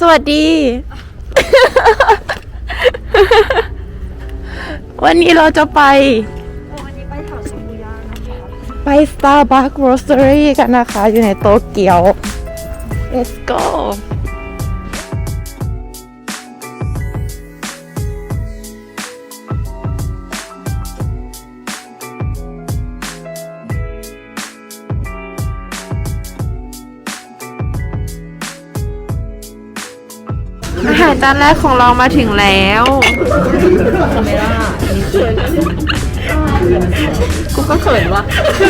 สวัสดี วันนี้เราจะไป วันนี้ไปแถวชิบูย่านะคะไป Starbucks Grocery กันนะคะ อยู่ในโตเกียว let's go จานแรกของเรามาถึงแล้วกูก็เขินว่ะ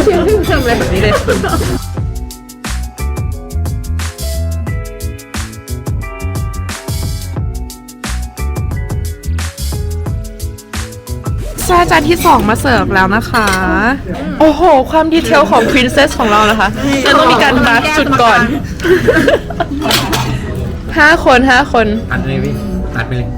ชิมชิมชิมอะไรแบบนี้เลยซาจานที่สองมาเสิร์ฟแล้วนะคะ โอ้โห ความดีเทลของ Princess ของเรานะคะเราต้องมีการมาร์กจุดก่อน ห้าคนห้าคนอัดเลยพี่อัดไปเลย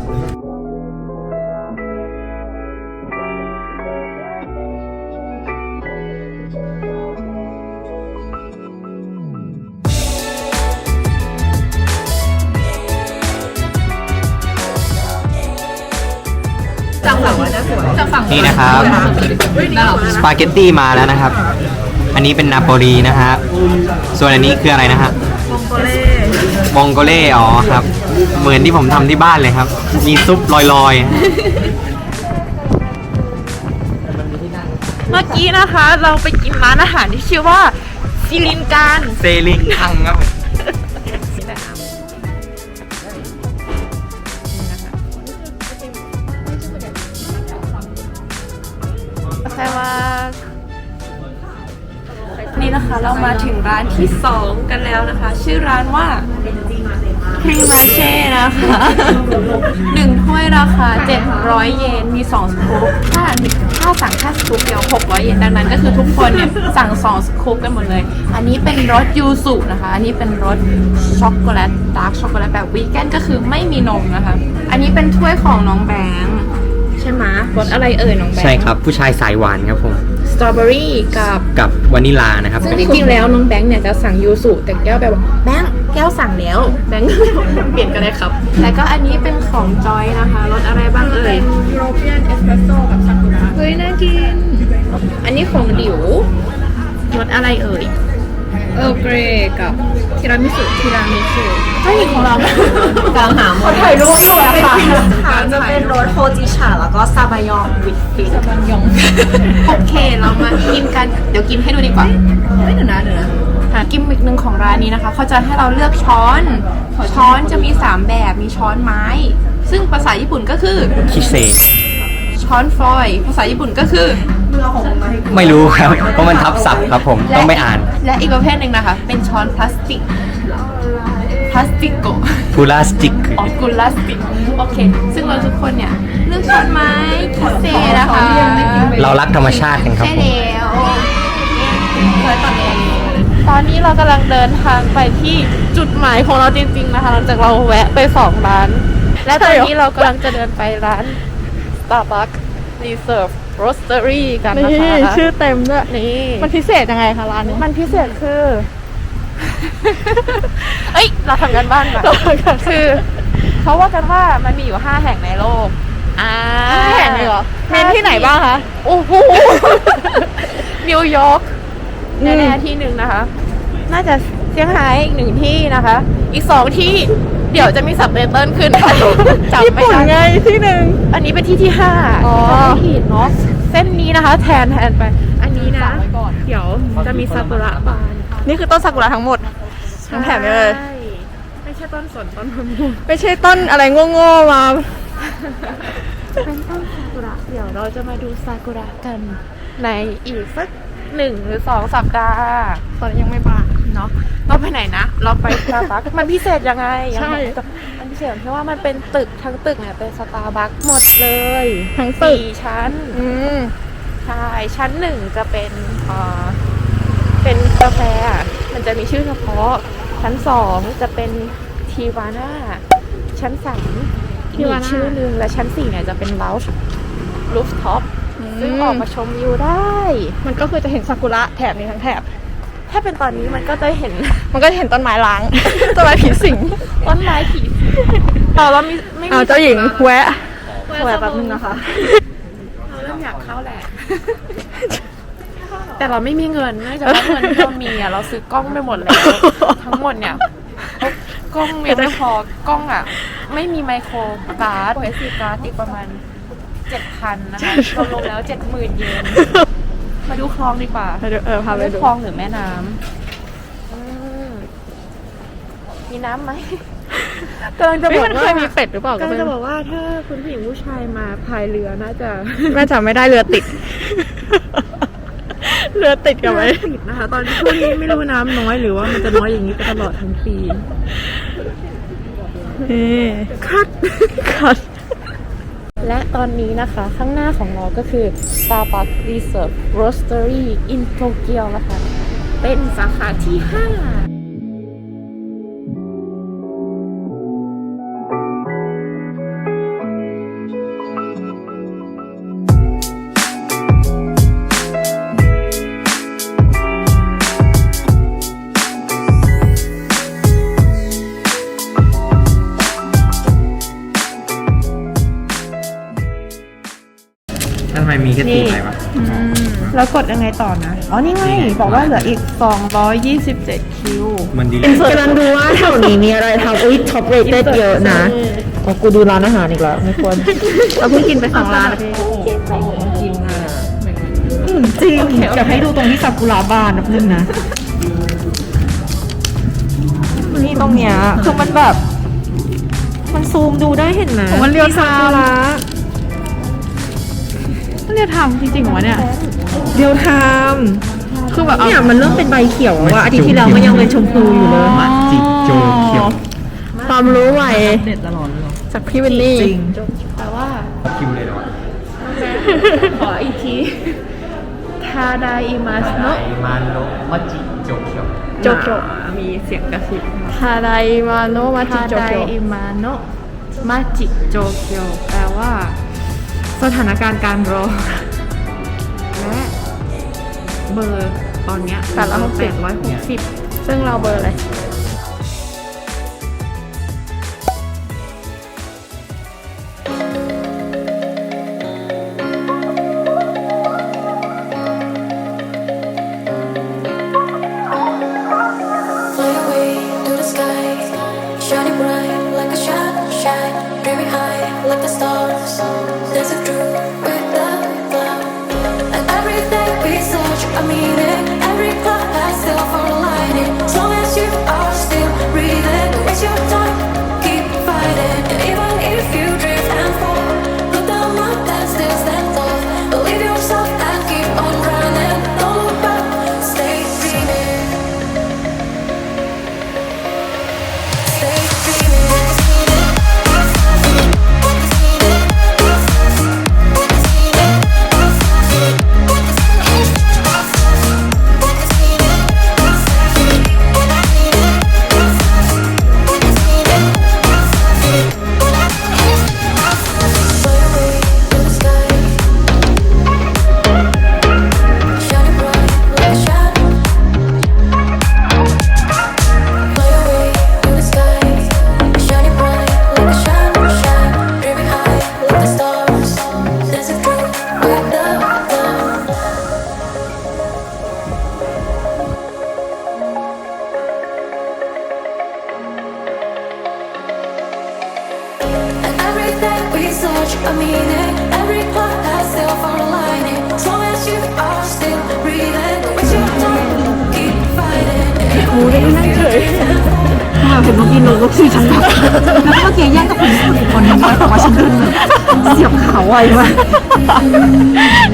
จังหวะว่าน่าสวยจังฝั่งนี่นะครับสปาเกตตี้มาแล้วนะครับ อันนี้เป็นนาโปลีนะฮะส่วนอันนี้คืออะไรนะฮะมองโกเล่ มองโกเล่อ๋อครับ เหมือนที่ผมทำที่บ้านเลยครับ มีซุปลอยๆเมื่อกี้นะคะเราไปกินร้านอาหารที่ชื่อว่าซิลินการเซลิงคังครับใเรามาถึงร้านที่สองกันแล้วนะคะ ชื่อร้านว่าพรีมาเช่นะคะหนึ่งถ้วยราคา 700 เยน มี2สกู๊ปถ้าถ้าสั่งแค่สกู๊ปเดียว 600 เยน ดังนั้นก็คือทุกคนเนี่ยสั่ง2สกู๊ปกันหมดเลย อันนี้เป็นรสยูสุนะคะ อันนี้เป็นรสช็อกโกแลตดาร์กช็อกโกแลตแบบวีแกนก็คือไม่มีนมนะคะ อันนี้เป็นถ้วยของน้องแบงค์ใช่ไหมรสอะไรเอ่ยน้องแบงค์ใช่ครับผู้ชายสายหวานครับผม สตรอเบอรี่กับกับวานิลานะครับซึ่งจริงๆแล้วน้องแบงค์เนี่ยจะสั่งยูสุแต่แก้วแบบว่าแบงค์แก้วสั่งแล้วแบงค์ก็เลยบอกเปลี่ยนก็ได้ครับ แล้วก็อันนี้เป็นของจอยนะคะรสอะไรบ้างเอ่ยยูโรเปียนเอสเปรสโซ่กับซากุระเฮ้ยน่ากิน อันนี้ของดิวรสอะไรเอ่ย เออเกรกับทีรามิสุทีรามิสุไม่มีของเรากลางหาหมดถ่ายรูปอยู่อะค่ะค่ะจะเป็นรสโฮจิชาแล้วก็ซาบายองวิดฟิซาบายองโอเคเรามากินกันเดี๋ยวกินให้ดูดีกว่าไม่เดี๋ยวนะเดี๋ยวนะหากิมมิกหนึ่งของร้านนี้นะคะเขาจะให้เราเลือกช้อนช้อนจะมี 3 แบบมีช้อนไม้ ซึ่งภาษาญี่ปุ่นก็คือคิเซ ช้อนฟอยล์ภาษาญี่ปุ่นก็คือไม่รู้ครับ เพราะมันทับศัพท์ครับผมต้องไปอ่านและอีกประเภทหนึ่งนะคะ เป็นช้อนพลาสติกพลาสติกโกพูลาสติกออกุลาสติกโอเค ซึ่งเราทุกคนเนี่ยเลือกช้อนไม้คิเซนะคะเรารักธรรมชาติกันครับใช่ผมแล้วตอนนี้เรากำลังเดินทางไปที่จุดหมายของเราจริง ๆ นะคะ หลังจากเราแวะไปสองร้าน และตอนนี้เรากำลังจะเดินไปร้าน Starbucks Reserve Roastery กันนะนี่คะชื่อเต็มด้วย นี่มันพิเศษยังไงคะร้านนี้ มันพิเศษคือ เอ้ย เราทำกันบ้านมาคือเขาว่ากันว่ามันมีอยู่ห้าแห่งในโลกอ่าแห่งเลยเหรอเมนที่ไหนบ้างคะโอ้โหนิวยอร์กแน่ๆที่หนึ่งนะคะ น่าจะเซี่ยงไฮ้อีกหนึ่งที่นะคะ อีกสองที่ เดี๋ยวจะมีสับไตเติลขึ้นจำญี่ไม่ปุ่นได้ไงที่หนึ่ง อันนี้เป็นที่ที่ห้าอ๋อ จำไม่ผิดเนาะเส้นนี้นะคะ แทนแทนไป อันนี้นะ เดี๋ยวจะมีซากุระบานนี่คือต้นซากุระทั้งหมดทั้งแถบนี้เลย ใช่ไม่ใช่ต้นสนต้นมะม่วงไม่ใช่ต้นอะไรโง่ๆมา เป็นต้นซากุระเดี๋ยวเราจะมาดูซากุระกัน ในอีกสักหนึ่งหรือสองสัปดาห์ตอนนี้ยังไม่มาเนาะเรา ไปไหนนะ เราไปสตาร์บัคมันพิเศษยังไงยังใช่ไงมันพิเศษเพราะว่ามันเป็นตึกทั้งตึกเนี่ยเป็นสตาร์บัคหมดเลยทั้งตึก สี่ชั้น อืม ใช่ ชั้นหนึ่งจะเป็นเอ่อเป็นกาแฟอะมันจะมีชื่อเฉพาะ ชั้นสองจะเป็นทีวาน่า ชั้นสามมีอีกชื่อหนึ่งและชั้นสี่เนี่ยจะเป็นล u ช e ลูฟท็อปซึ่งออกมาชมวิวได้ มันก็คือจะเห็นซากุระแถบนี้ทั้งแถบ ถ้าเป็นตอนนี้มันก็จะเห็น มันก็จะเห็นต้นไม้ล้าง ต้นไม้ผีสิงต้นไม้ผีเราเรามีไม่มีเอาเจ้าหญิงแวะแหวะแป๊บนึงนะคะเราเริ่มอยากเข้าแหละ แต่เราไม่มีเงินเนื่องจากว่าเงินที่เรามีอะเราซื้อกล้องไปหมดแล้วทั้งหมดเนี่ยกล้องยังไม่พอกล้องอะ ไม่มีไมโครการ์ดโอเอสซีการ์ดอีกประมาณเจ็ดพันนะคะรวมๆแล้วเจ็ดหมื่นเยนมา ดูคลองดีกว่าไปดูเออพาไปดูคลองหรือแม่น้ำอืมมีน้ำไหมกำลังจะเฮ้บยอกมันว่าเคยมีเป็ดหรือเปล่าก็กำลัไม่งจะรู้บอกว่าถ้าคุณผู้หญิงผู้ชายมาพายเรือน่าจะแม่จำไม่ได้เรือติด เรือติดกันไหมติดนะคะ ตอนช่วงนี้ไม่รู้น้ำน้อยหรือว่ามันจะน้อยอย่างนี้ไปตลอดทั้งปีนี่คัดคัด และตอนนี้นะคะข้างหน้าของเราก็คือ Starbucks Reserve Roastery in Tokyo นะคะ เป็นสาขาที่ 5 แล้วกดยังไงต่อนะ อ๋อ นี่ไง บอกว่าเหลืออีก 227 คิว มันดีกำลังดูว่าแถวนี้มีอะไรทำอุ้ยท็อปเรทเยอะนะอ๋อกูดูร้านอาหารอีกแล้วไม่ควรเราเพิ่งกินไปสองร้านนะพี่จริงอยากให้ดูตรงที่ซากุระบานนะเพื่อนนะนี่ตรงเนี้ยคือมันแบบ มันซูมดูได้เห็นไหมผมว่าเรียวซาทากุมระต้อง เรียกทำจริงๆเหรอวะเนี่ย เดียวทามคือแบบเอา เนี่ยมันเริ่มเป็นใบเขียวแล้วว่าอาทิตย์ที่แล้วมันยังเป็นชมพูอยู่เลยมาจิโจเขียวความรู้ใหม่เด็ดตลอดเลยจากพี่วินนี่จริงแต่ว่าคิวเลยเหรอขออีกที ทาไดอิมัสโนะมาโนมาจิโจเขียวโจโจมีเสียงกระซิบทาไดมาโนมาจิทาโจไดโจอิมาโนะมาจิโจเกียวแปลว่า สถานการณ์การรอ และเบอร์ตอนเนี้ยแปดร้อยหกสิบ แปดร้อยหกสิบ ซึ่งเราเบอร์อะไร still breathing, it's your time. Keep fighting. Even if you drift เห็นเมื่อกี้นกนกสี่ฉันแบบแล้วเมื่อกี้แย่งกับคนญี่ปุ่นอีกคนนึงแล้วแต่ว่าฉันเดินเสียบขาไวมาก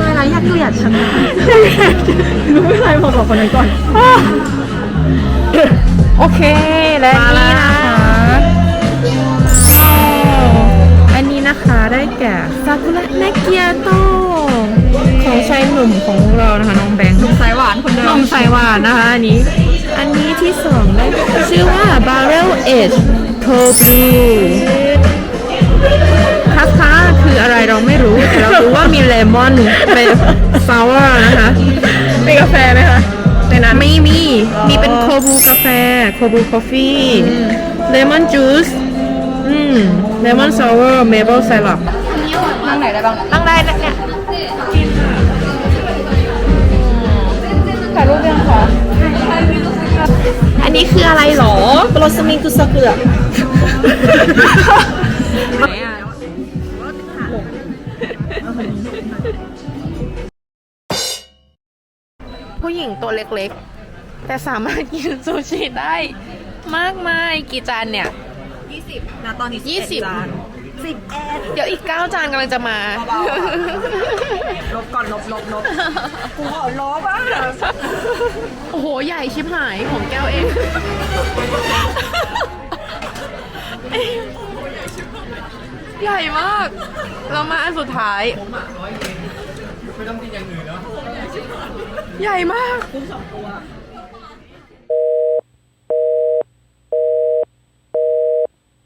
มาแล้วอยากเกลียดฉันรู้ไม่ไรบอกกับคนนั้นก่อน โอเค และนี่นะคะ นนี้นะคะได้แก่ซากุระเนเกียโตของชายหนุ่มของเรานะคะน้องแบงค์สายหวานคนเดินมมสายหวานนะคะอันนี้ อันนี้ที่สองได้ชื่อว่า Barrel Aged Cold Brew คัสค้าคืออะไรเราไม่รู้แต่เรารู้ว่ามีเลมอนเป็นซาวร์นะคะมีกาแฟไหมคะในนั้นไม่มี มีเป็นโคบูกาแฟ โคบูคอฟฟี่เลมอนจูส อืมเลมอนซาวเวอร์เมเปิลไซรัปนั่งไหนได้บ้างนั่งได้นะเนี่ยถ่ายรูปยังคะอันนี้คืออะไรหรอบลอสมิงกุสเกือกไหนอะผู้หญิงตัวเล็กๆ แต่สามารถกินซูชิได้ มากมายกี่จานเนี่ย 20นะตอนนี้ยี่สิบ จานสิบเอ็ดเดี๋ยวอีกเก้าจานกำลังจะมาลบก่อนลบลบลบกูขอลบอะโอ้โห ใหญ่ชิบหายของแก้วเอง ใหญ่มาก เรามาอันสุดท้าย ไม่ต้องกินอย่างอื่นแล้ว ใหญ่มาก